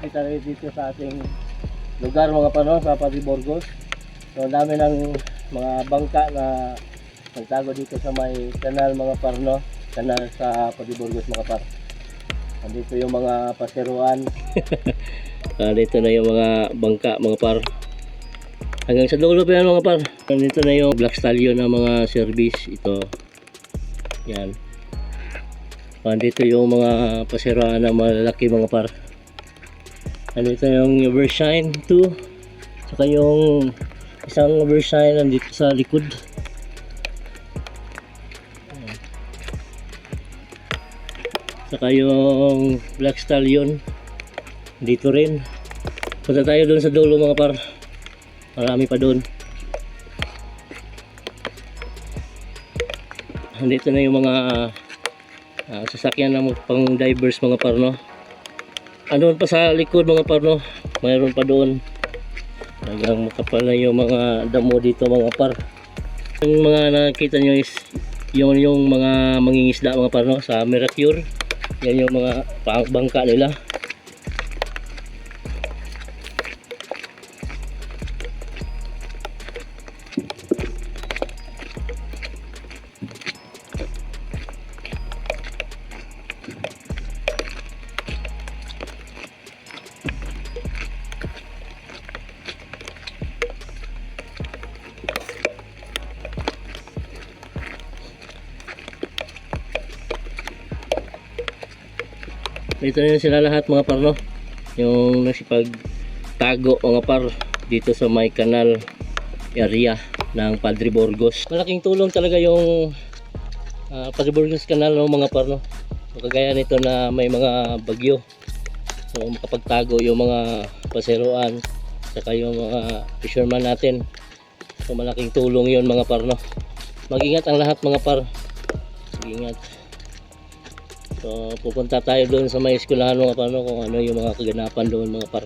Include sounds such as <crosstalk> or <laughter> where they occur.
nakita rin dito sa ating lugar mga pano sa Padiborgos. So ang dami ng mga bangka na nagtago dito sa may kanal mga parno, kanal sa Padiborgos mga par. Andito yung mga paseruan. <laughs> Ah, dito na yung mga bangka mga par. Hanggang sa dulo pa yan mga par. Dito na yung Black Stallion na mga service. Ito. Yan. Andito yung mga paseruan na malalaki mga par. Andito yung Evershine 2. Saka yung isang Evershine nandito sa likod. Saka yung Black Stallion. Dito rin. Punta tayo doon sa dulo mga par. Marami pa doon. Andito na yung mga ah, sasakyan ng pang divers mga par no. Andun pa sa likod mga par no. Mayroon pa doon. Hanggang makapal na yung mga damo dito mga par. Yung mga nakita nyo is yung, yung mga mangingisda mga par no, sa Mercure. Yan yung mga bangka nila. Dito na sila lahat mga par no. Yung nasipag tago mga par dito sa may kanal area ng Padre Borgos. Malaking tulong talaga yung ah, Padre Borgos Canal no mga par no. Kagaya nito na may mga bagyo. So makapagtago yung mga paseroan saka yung mga fisherman natin. So malaking tulong yun mga par no. Mag-ingat ang lahat mga par. Mag-ingat. So, pupunta tayo doon sa may eskwelahan mga pano kung ano yung mga kaganapan doon mga par.